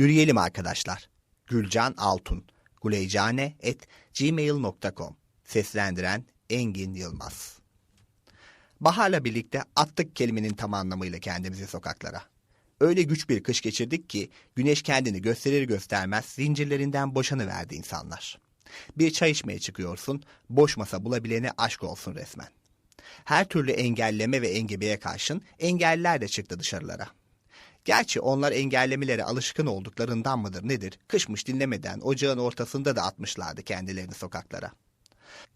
Yürüyelim arkadaşlar. Gülcan Altun. Guleycane et gmail.com Seslendiren Engin Yılmaz. Baharla birlikte attık kelimenin tam anlamıyla kendimizi sokaklara. Öyle güç bir kış geçirdik ki güneş kendini gösterir göstermez zincirlerinden boşanıverdi insanlar. Bir çay içmeye çıkıyorsun, boş masa bulabilene aşk olsun resmen. Her türlü engelleme ve engebeye karşın engelliler de çıktı dışarılara. Gerçi onlar engellemelere alışkın olduklarından mıdır nedir? Kışmış dinlemeden ocağın ortasında da atmışlardı kendilerini sokaklara.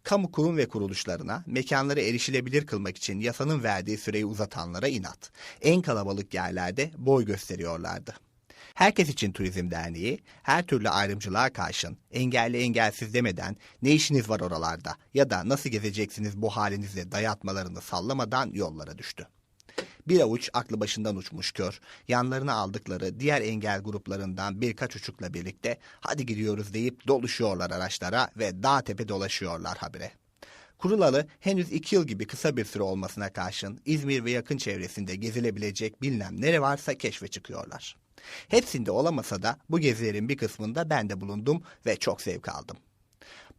Kamu kurum ve kuruluşlarına mekanları erişilebilir kılmak için yasanın verdiği süreyi uzatanlara inat. En kalabalık yerlerde boy gösteriyorlardı. Herkes için Turizm Derneği her türlü ayrımcılığa karşın engelli engelsiz demeden ne işiniz var oralarda ya da nasıl gezeceksiniz bu halinizle dayatmalarını sallamadan yollara düştü. Bir avuç aklı başından uçmuş kör, yanlarına aldıkları diğer engel gruplarından birkaç uçukla birlikte hadi gidiyoruz deyip doluşuyorlar araçlara ve dağ tepe dolaşıyorlar habire. Kurulalı henüz iki yıl gibi kısa bir süre olmasına karşın İzmir ve yakın çevresinde gezilebilecek bilmem nere varsa keşfe çıkıyorlar. Hepsinde olamasa da bu gezilerin bir kısmında ben de bulundum ve çok zevk aldım.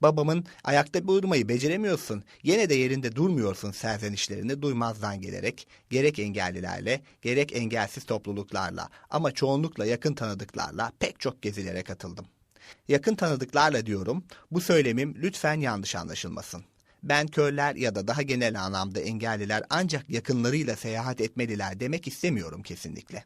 Babamın ayakta durmayı beceremiyorsun, yine de yerinde durmuyorsun serzenişlerini duymazdan gelerek gerek engellilerle gerek engelsiz topluluklarla ama çoğunlukla yakın tanıdıklarla pek çok gezilere katıldım. Yakın tanıdıklarla diyorum, bu söylemim lütfen yanlış anlaşılmasın. Ben körler ya da daha genel anlamda engelliler ancak yakınlarıyla seyahat etmeliler demek istemiyorum kesinlikle.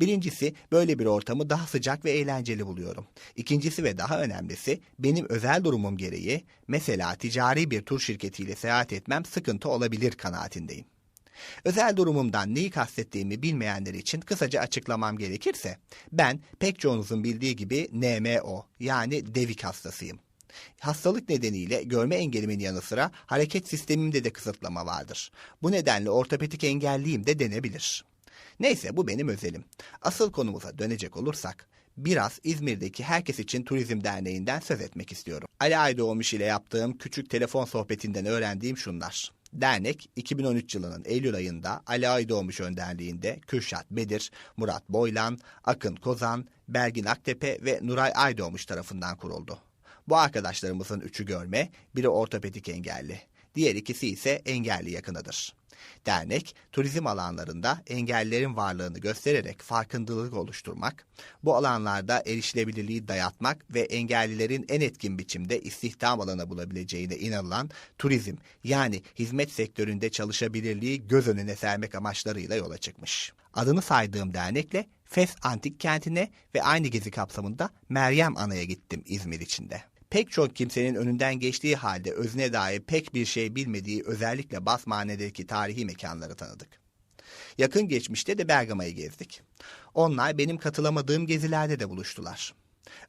Birincisi böyle bir ortamı daha sıcak ve eğlenceli buluyorum. İkincisi ve daha önemlisi benim özel durumum gereği mesela ticari bir tur şirketiyle seyahat etmem sıkıntı olabilir kanaatindeyim. Özel durumumdan neyi kastettiğimi bilmeyenler için kısaca açıklamam gerekirse ben pek çoğunuzun bildiği gibi NMO yani devik hastasıyım. Hastalık nedeniyle görme engelimin yanı sıra hareket sistemimde de kısıtlama vardır. Bu nedenle ortopedik engelliyim de denebilir. Neyse bu benim özelim. Asıl konumuza dönecek olursak biraz İzmir'deki Herkes için Turizm Derneği'nden söz etmek istiyorum. Ali Aydoğmuş ile yaptığım küçük telefon sohbetinden öğrendiğim şunlar. Dernek 2013 yılının Eylül ayında Ali Aydoğmuş önderliğinde Kürşat Bedir, Murat Boylan, Akın Kozan, Belgin Aktepe ve Nuray Aydoğmuş tarafından kuruldu. Bu arkadaşlarımızın üçü görme, biri ortopedik engelli. Diğer ikisi ise engelli yakınıdır. Dernek, turizm alanlarında engellerin varlığını göstererek farkındalık oluşturmak, bu alanlarda erişilebilirliği dayatmak ve engellilerin en etkin biçimde istihdam alanı bulabileceğine inanılan turizm yani hizmet sektöründe çalışabilirliği göz önüne sermek amaçlarıyla yola çıkmış. Adını saydığım dernekle Fes Antik Kenti'ne ve aynı gezi kapsamında Meryem Ana'ya gittim İzmir içinde pek çok kimsenin önünden geçtiği halde özne dair pek bir şey bilmediği özellikle Basmane'deki tarihi mekanları tanıdık. Yakın geçmişte de Bergama'yı gezdik. Onlar benim katılamadığım gezilerde de buluştular.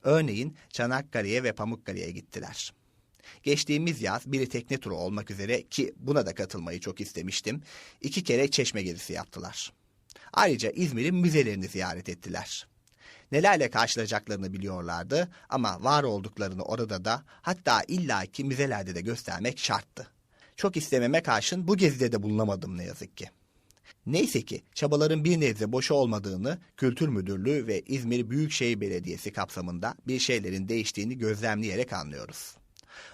Örneğin Çanakkale'ye ve Pamukkale'ye gittiler. Geçtiğimiz yaz biri tekne turu olmak üzere ki buna da katılmayı çok istemiştim. iki kere çeşme gezisi yaptılar. Ayrıca İzmir'in müzelerini ziyaret ettiler nelerle karşılayacaklarını biliyorlardı ama var olduklarını orada da hatta illaki müzelerde de göstermek şarttı. Çok istememe karşın bu gezide de bulunamadım ne yazık ki. Neyse ki çabaların bir nebze boşa olmadığını Kültür Müdürlüğü ve İzmir Büyükşehir Belediyesi kapsamında bir şeylerin değiştiğini gözlemleyerek anlıyoruz.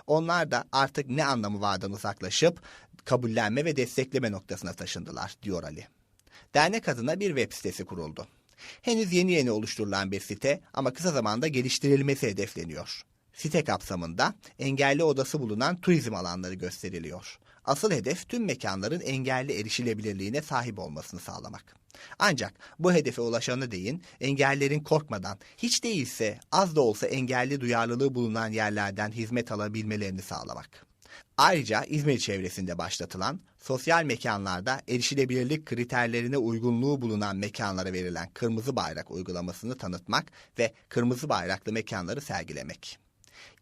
Onlar da artık ne anlamı vardan uzaklaşıp kabullenme ve destekleme noktasına taşındılar diyor Ali. Dernek adına bir web sitesi kuruldu. Henüz yeni yeni oluşturulan bir site ama kısa zamanda geliştirilmesi hedefleniyor. Site kapsamında engelli odası bulunan turizm alanları gösteriliyor. Asıl hedef tüm mekanların engelli erişilebilirliğine sahip olmasını sağlamak. Ancak bu hedefe ulaşanı deyin engellerin korkmadan hiç değilse az da olsa engelli duyarlılığı bulunan yerlerden hizmet alabilmelerini sağlamak. Ayrıca İzmir çevresinde başlatılan sosyal mekanlarda erişilebilirlik kriterlerine uygunluğu bulunan mekanlara verilen kırmızı bayrak uygulamasını tanıtmak ve kırmızı bayraklı mekanları sergilemek.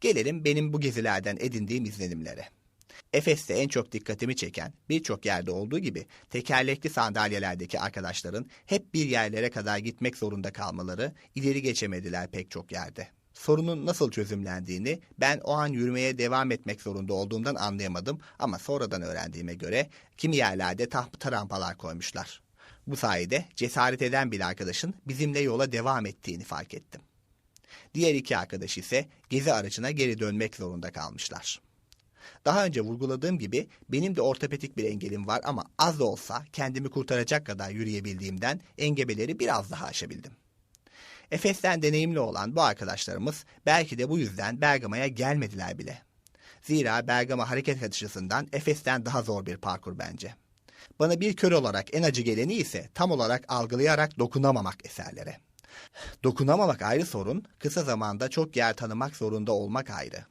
Gelelim benim bu gezilerden edindiğim izlenimlere. Efes'te en çok dikkatimi çeken birçok yerde olduğu gibi tekerlekli sandalyelerdeki arkadaşların hep bir yerlere kadar gitmek zorunda kalmaları ileri geçemediler pek çok yerde sorunun nasıl çözümlendiğini ben o an yürümeye devam etmek zorunda olduğumdan anlayamadım ama sonradan öğrendiğime göre kimi yerlerde tahta rampalar koymuşlar. Bu sayede cesaret eden bir arkadaşın bizimle yola devam ettiğini fark ettim. Diğer iki arkadaş ise gezi aracına geri dönmek zorunda kalmışlar. Daha önce vurguladığım gibi benim de ortopedik bir engelim var ama az da olsa kendimi kurtaracak kadar yürüyebildiğimden engebeleri biraz daha aşabildim. Efes'ten deneyimli olan bu arkadaşlarımız belki de bu yüzden Bergama'ya gelmediler bile. Zira Bergama hareket açısından Efes'ten daha zor bir parkur bence. Bana bir kör olarak en acı geleni ise tam olarak algılayarak dokunamamak eserlere. Dokunamamak ayrı sorun, kısa zamanda çok yer tanımak zorunda olmak ayrı.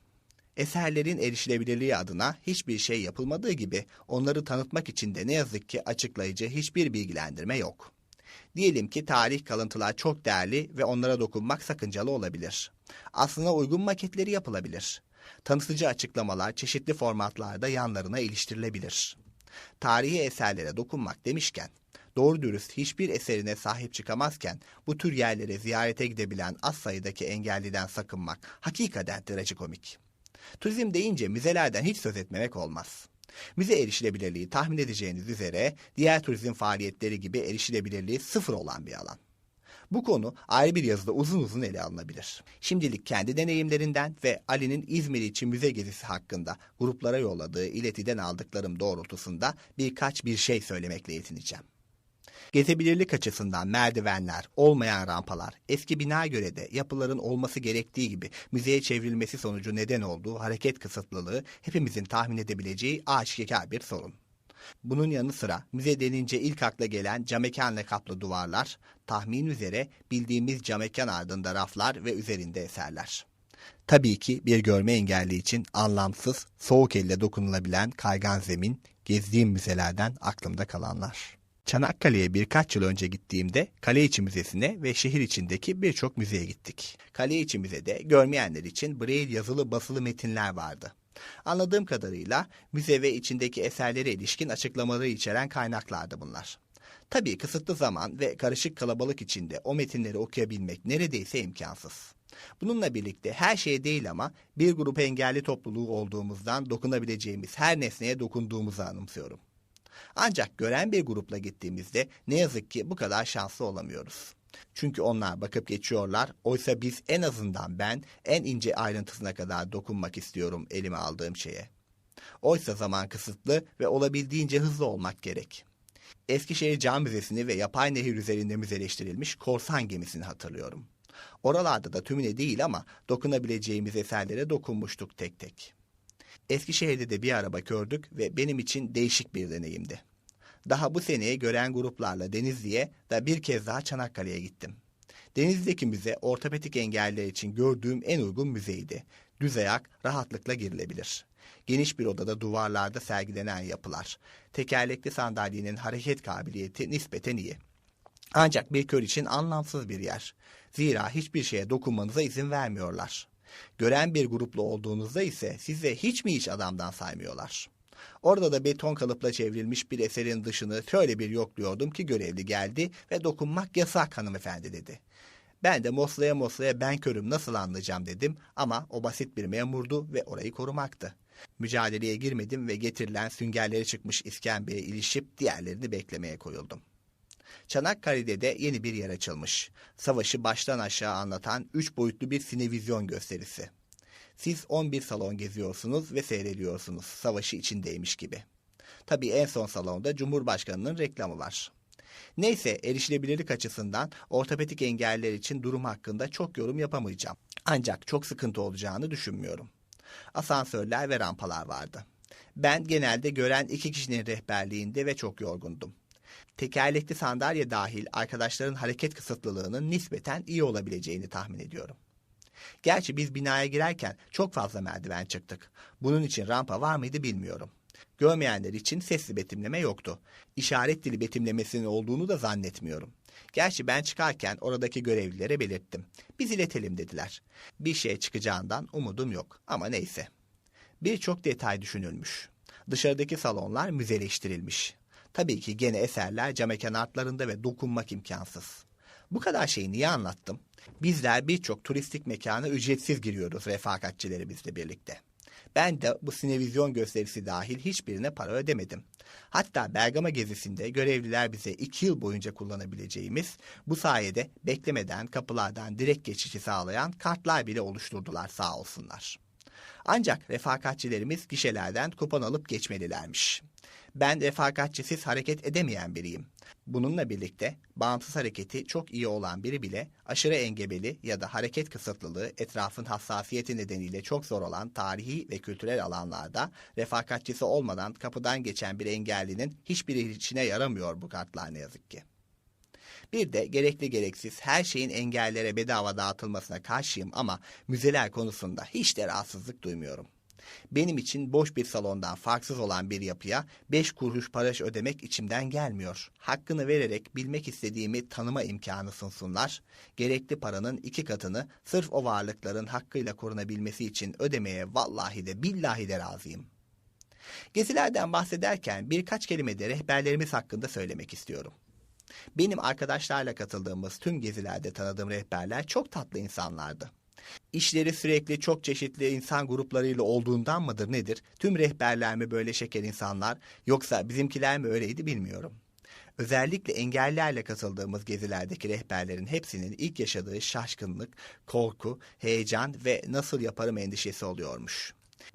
Eserlerin erişilebilirliği adına hiçbir şey yapılmadığı gibi onları tanıtmak için de ne yazık ki açıklayıcı hiçbir bilgilendirme yok. Diyelim ki tarih kalıntılar çok değerli ve onlara dokunmak sakıncalı olabilir. Aslında uygun maketleri yapılabilir. Tanıtıcı açıklamalar çeşitli formatlarda yanlarına iliştirilebilir. Tarihi eserlere dokunmak demişken, doğru dürüst hiçbir eserine sahip çıkamazken bu tür yerlere ziyarete gidebilen az sayıdaki engelliden sakınmak hakikaten trajikomik. Turizm deyince müzelerden hiç söz etmemek olmaz. Müze erişilebilirliği tahmin edeceğiniz üzere diğer turizm faaliyetleri gibi erişilebilirliği sıfır olan bir alan. Bu konu ayrı bir yazıda uzun uzun ele alınabilir. Şimdilik kendi deneyimlerinden ve Ali'nin İzmir için müze gezisi hakkında gruplara yolladığı iletiden aldıklarım doğrultusunda birkaç bir şey söylemekle yetineceğim. Gezebilirlik açısından merdivenler, olmayan rampalar, eski bina göre de yapıların olması gerektiği gibi müzeye çevrilmesi sonucu neden olduğu hareket kısıtlılığı hepimizin tahmin edebileceği aşikar bir sorun. Bunun yanı sıra müze denince ilk akla gelen camekanla kaplı duvarlar, tahmin üzere bildiğimiz camekan ardında raflar ve üzerinde eserler. Tabii ki bir görme engelli için anlamsız, soğuk elle dokunulabilen kaygan zemin, gezdiğim müzelerden aklımda kalanlar. Çanakkale'ye birkaç yıl önce gittiğimde Kaleiçi Müzesi'ne ve şehir içindeki birçok müzeye gittik. Kaleiçi Müze'de görmeyenler için braille yazılı basılı metinler vardı. Anladığım kadarıyla müze ve içindeki eserlere ilişkin açıklamaları içeren kaynaklardı bunlar. Tabii kısıtlı zaman ve karışık kalabalık içinde o metinleri okuyabilmek neredeyse imkansız. Bununla birlikte her şey değil ama bir grup engelli topluluğu olduğumuzdan dokunabileceğimiz her nesneye dokunduğumuzu anımsıyorum. Ancak gören bir grupla gittiğimizde ne yazık ki bu kadar şanslı olamıyoruz. Çünkü onlar bakıp geçiyorlar. Oysa biz en azından ben en ince ayrıntısına kadar dokunmak istiyorum elime aldığım şeye. Oysa zaman kısıtlı ve olabildiğince hızlı olmak gerek. Eskişehir Cam Müzesi'ni ve yapay nehir üzerinde müzeleştirilmiş korsan gemisini hatırlıyorum. Oralarda da tümüne değil ama dokunabileceğimiz eserlere dokunmuştuk tek tek. Eskişehir'de de bir araba gördük ve benim için değişik bir deneyimdi. Daha bu seneye gören gruplarla Denizli'ye ve bir kez daha Çanakkale'ye gittim. Denizli'deki müze ortopedik engelliler için gördüğüm en uygun müzeydi. Düz ayak rahatlıkla girilebilir. Geniş bir odada duvarlarda sergilenen yapılar. Tekerlekli sandalyenin hareket kabiliyeti nispeten iyi. Ancak bir kör için anlamsız bir yer. Zira hiçbir şeye dokunmanıza izin vermiyorlar. Gören bir gruplu olduğunuzda ise size hiç mi hiç adamdan saymıyorlar. Orada da beton kalıpla çevrilmiş bir eserin dışını şöyle bir yokluyordum ki görevli geldi ve dokunmak yasak hanımefendi dedi. Ben de moslaya moslaya ben körüm nasıl anlayacağım dedim ama o basit bir memurdu ve orayı korumaktı. Mücadeleye girmedim ve getirilen süngerleri çıkmış iskembeye ilişip diğerlerini beklemeye koyuldum. Çanakkale'de de yeni bir yer açılmış. Savaşı baştan aşağı anlatan üç boyutlu bir sinevizyon gösterisi. Siz 11 salon geziyorsunuz ve seyrediyorsunuz savaşı içindeymiş gibi. Tabii en son salonda Cumhurbaşkanı'nın reklamı var. Neyse erişilebilirlik açısından ortopedik engeller için durum hakkında çok yorum yapamayacağım. Ancak çok sıkıntı olacağını düşünmüyorum. Asansörler ve rampalar vardı. Ben genelde gören iki kişinin rehberliğinde ve çok yorgundum. Tekerlekli sandalye dahil arkadaşların hareket kısıtlılığının nispeten iyi olabileceğini tahmin ediyorum. Gerçi biz binaya girerken çok fazla merdiven çıktık. Bunun için rampa var mıydı bilmiyorum. Görmeyenler için sesli betimleme yoktu. İşaret dili betimlemesinin olduğunu da zannetmiyorum. Gerçi ben çıkarken oradaki görevlilere belirttim. Biz iletelim dediler. Bir şey çıkacağından umudum yok ama neyse. Birçok detay düşünülmüş. Dışarıdaki salonlar müzeleştirilmiş. Tabii ki gene eserler cam kenarlarında ve dokunmak imkansız. Bu kadar şeyi niye anlattım? Bizler birçok turistik mekana ücretsiz giriyoruz refakatçilerimizle birlikte. Ben de bu sinevizyon gösterisi dahil hiçbirine para ödemedim. Hatta Bergama gezisinde görevliler bize iki yıl boyunca kullanabileceğimiz, bu sayede beklemeden kapılardan direkt geçişi sağlayan kartlar bile oluşturdular sağ olsunlar. Ancak refakatçilerimiz gişelerden kupon alıp geçmelilermiş. Ben refakatçisiz hareket edemeyen biriyim. Bununla birlikte bağımsız hareketi çok iyi olan biri bile aşırı engebeli ya da hareket kısıtlılığı etrafın hassasiyeti nedeniyle çok zor olan tarihi ve kültürel alanlarda refakatçisi olmadan kapıdan geçen bir engellinin hiçbir içine yaramıyor bu kartlar ne yazık ki. Bir de gerekli gereksiz her şeyin engellere bedava dağıtılmasına karşıyım ama müzeler konusunda hiç de rahatsızlık duymuyorum. Benim için boş bir salondan farksız olan bir yapıya beş kuruş paraş ödemek içimden gelmiyor. Hakkını vererek bilmek istediğimi tanıma imkanı sunsunlar. Gerekli paranın iki katını sırf o varlıkların hakkıyla korunabilmesi için ödemeye vallahi de billahi de razıyım. Gezilerden bahsederken birkaç kelime de rehberlerimiz hakkında söylemek istiyorum. Benim arkadaşlarla katıldığımız tüm gezilerde tanıdığım rehberler çok tatlı insanlardı. İşleri sürekli çok çeşitli insan gruplarıyla olduğundan mıdır nedir? Tüm rehberler mi böyle şeker insanlar yoksa bizimkiler mi öyleydi bilmiyorum. Özellikle engellerle katıldığımız gezilerdeki rehberlerin hepsinin ilk yaşadığı şaşkınlık, korku, heyecan ve nasıl yaparım endişesi oluyormuş.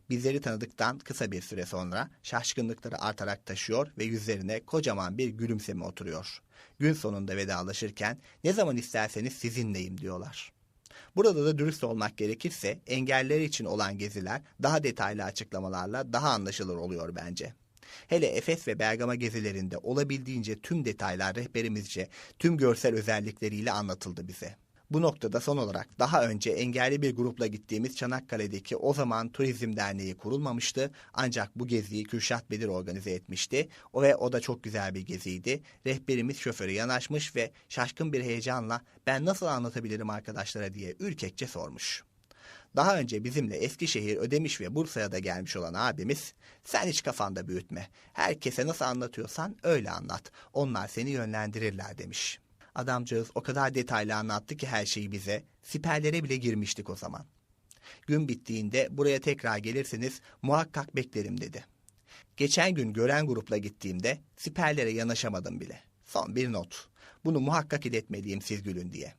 Bizleri tanıdıktan kısa bir süre sonra şaşkınlıkları artarak taşıyor ve yüzlerine kocaman bir gülümseme oturuyor. Gün sonunda vedalaşırken ne zaman isterseniz sizinleyim diyorlar. Burada da dürüst olmak gerekirse engeller için olan geziler daha detaylı açıklamalarla daha anlaşılır oluyor bence. Hele Efes ve Bergama gezilerinde olabildiğince tüm detaylar rehberimizce tüm görsel özellikleriyle anlatıldı bize. Bu noktada son olarak daha önce engelli bir grupla gittiğimiz Çanakkale'deki o zaman Turizm Derneği kurulmamıştı. Ancak bu geziyi Kürşat Bedir organize etmişti. O ve o da çok güzel bir geziydi. Rehberimiz şoförü yanaşmış ve şaşkın bir heyecanla ben nasıl anlatabilirim arkadaşlara diye ürkekçe sormuş. Daha önce bizimle Eskişehir, Ödemiş ve Bursa'ya da gelmiş olan abimiz, sen hiç kafanda büyütme, herkese nasıl anlatıyorsan öyle anlat, onlar seni yönlendirirler demiş.'' Adamcağız o kadar detaylı anlattı ki her şeyi bize. Siperlere bile girmiştik o zaman. Gün bittiğinde buraya tekrar gelirseniz muhakkak beklerim dedi. Geçen gün gören grupla gittiğimde siperlere yanaşamadım bile. Son bir not. Bunu muhakkak iletmeliyim siz gülün diye.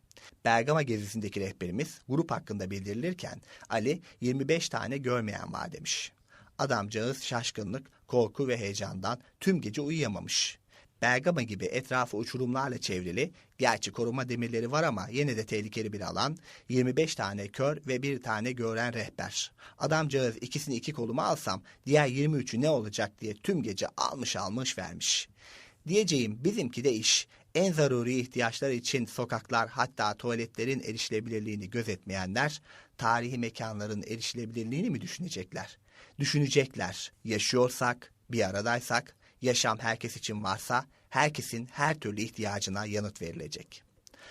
Bergama gezisindeki rehberimiz grup hakkında bildirilirken Ali 25 tane görmeyen var demiş. Adamcağız şaşkınlık, korku ve heyecandan tüm gece uyuyamamış. Bergama gibi etrafı uçurumlarla çevrili, gerçi koruma demirleri var ama yine de tehlikeli bir alan, 25 tane kör ve bir tane gören rehber. Adamcağız ikisini iki koluma alsam diğer 23'ü ne olacak diye tüm gece almış almış vermiş. Diyeceğim bizimki de iş. En zaruri ihtiyaçlar için sokaklar hatta tuvaletlerin erişilebilirliğini gözetmeyenler tarihi mekanların erişilebilirliğini mi düşünecekler? Düşünecekler. Yaşıyorsak, bir aradaysak yaşam herkes için varsa herkesin her türlü ihtiyacına yanıt verilecek.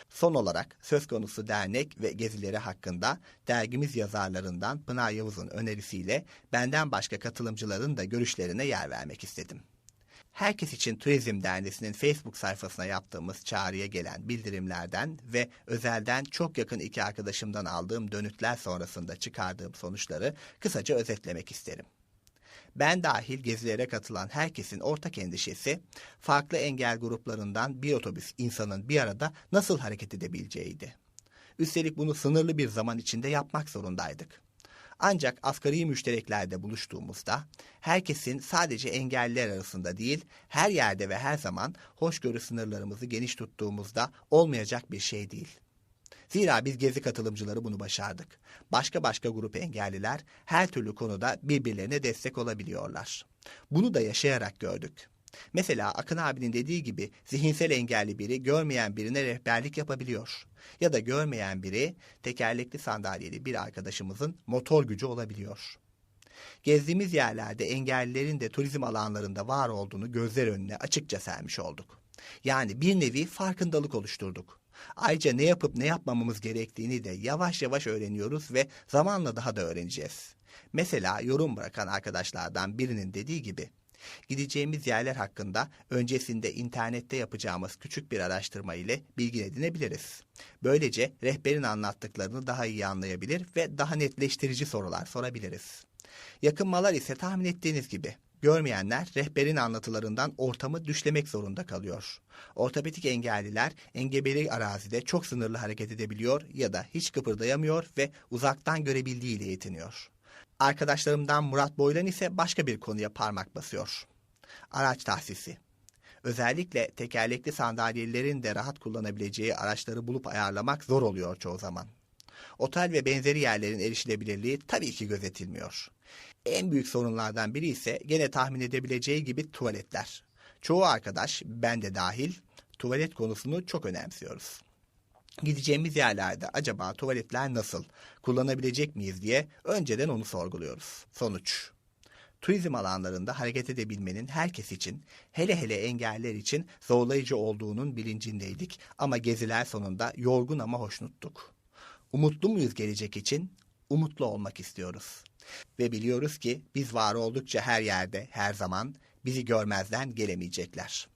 Son olarak söz konusu dernek ve gezileri hakkında dergimiz yazarlarından Pınar Yavuz'un önerisiyle benden başka katılımcıların da görüşlerine yer vermek istedim. Herkes için Turizm Derneği'nin Facebook sayfasına yaptığımız çağrıya gelen bildirimlerden ve özelden çok yakın iki arkadaşımdan aldığım dönütler sonrasında çıkardığım sonuçları kısaca özetlemek isterim. Ben dahil gezilere katılan herkesin ortak endişesi farklı engel gruplarından bir otobüs insanın bir arada nasıl hareket edebileceğiydi. Üstelik bunu sınırlı bir zaman içinde yapmak zorundaydık. Ancak asgari müştereklerde buluştuğumuzda herkesin sadece engelliler arasında değil her yerde ve her zaman hoşgörü sınırlarımızı geniş tuttuğumuzda olmayacak bir şey değil.'' Zira biz gezi katılımcıları bunu başardık. Başka başka grup engelliler her türlü konuda birbirlerine destek olabiliyorlar. Bunu da yaşayarak gördük. Mesela Akın abinin dediği gibi zihinsel engelli biri görmeyen birine rehberlik yapabiliyor. Ya da görmeyen biri tekerlekli sandalyeli bir arkadaşımızın motor gücü olabiliyor. Gezdiğimiz yerlerde engellilerin de turizm alanlarında var olduğunu gözler önüne açıkça sermiş olduk. Yani bir nevi farkındalık oluşturduk. Ayrıca ne yapıp ne yapmamamız gerektiğini de yavaş yavaş öğreniyoruz ve zamanla daha da öğreneceğiz. Mesela yorum bırakan arkadaşlardan birinin dediği gibi Gideceğimiz yerler hakkında öncesinde internette yapacağımız küçük bir araştırma ile bilgi edinebiliriz. Böylece rehberin anlattıklarını daha iyi anlayabilir ve daha netleştirici sorular sorabiliriz. Yakınmalar ise tahmin ettiğiniz gibi. Görmeyenler rehberin anlatılarından ortamı düşlemek zorunda kalıyor. Ortopedik engelliler engebeli arazide çok sınırlı hareket edebiliyor ya da hiç kıpırdayamıyor ve uzaktan görebildiğiyle yetiniyor. Arkadaşlarımdan Murat Boylan ise başka bir konuya parmak basıyor. Araç tahsisi. Özellikle tekerlekli sandalyelerin de rahat kullanabileceği araçları bulup ayarlamak zor oluyor çoğu zaman. Otel ve benzeri yerlerin erişilebilirliği tabii ki gözetilmiyor. En büyük sorunlardan biri ise gene tahmin edebileceği gibi tuvaletler. Çoğu arkadaş, ben de dahil, tuvalet konusunu çok önemsiyoruz. Gideceğimiz yerlerde acaba tuvaletler nasıl, kullanabilecek miyiz diye önceden onu sorguluyoruz. Sonuç. Turizm alanlarında hareket edebilmenin herkes için, hele hele engeller için zorlayıcı olduğunun bilincindeydik ama geziler sonunda yorgun ama hoşnuttuk. Umutlu muyuz gelecek için? Umutlu olmak istiyoruz. Ve biliyoruz ki biz var oldukça her yerde, her zaman bizi görmezden gelemeyecekler.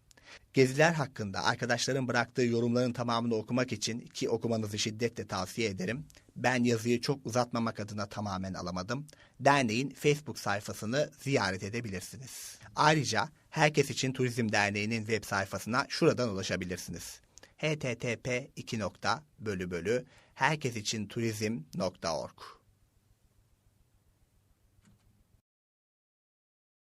Geziler hakkında arkadaşların bıraktığı yorumların tamamını okumak için ki okumanızı şiddetle tavsiye ederim. Ben yazıyı çok uzatmamak adına tamamen alamadım. Derneğin Facebook sayfasını ziyaret edebilirsiniz. Ayrıca Herkes için Turizm Derneği'nin web sayfasına şuradan ulaşabilirsiniz. http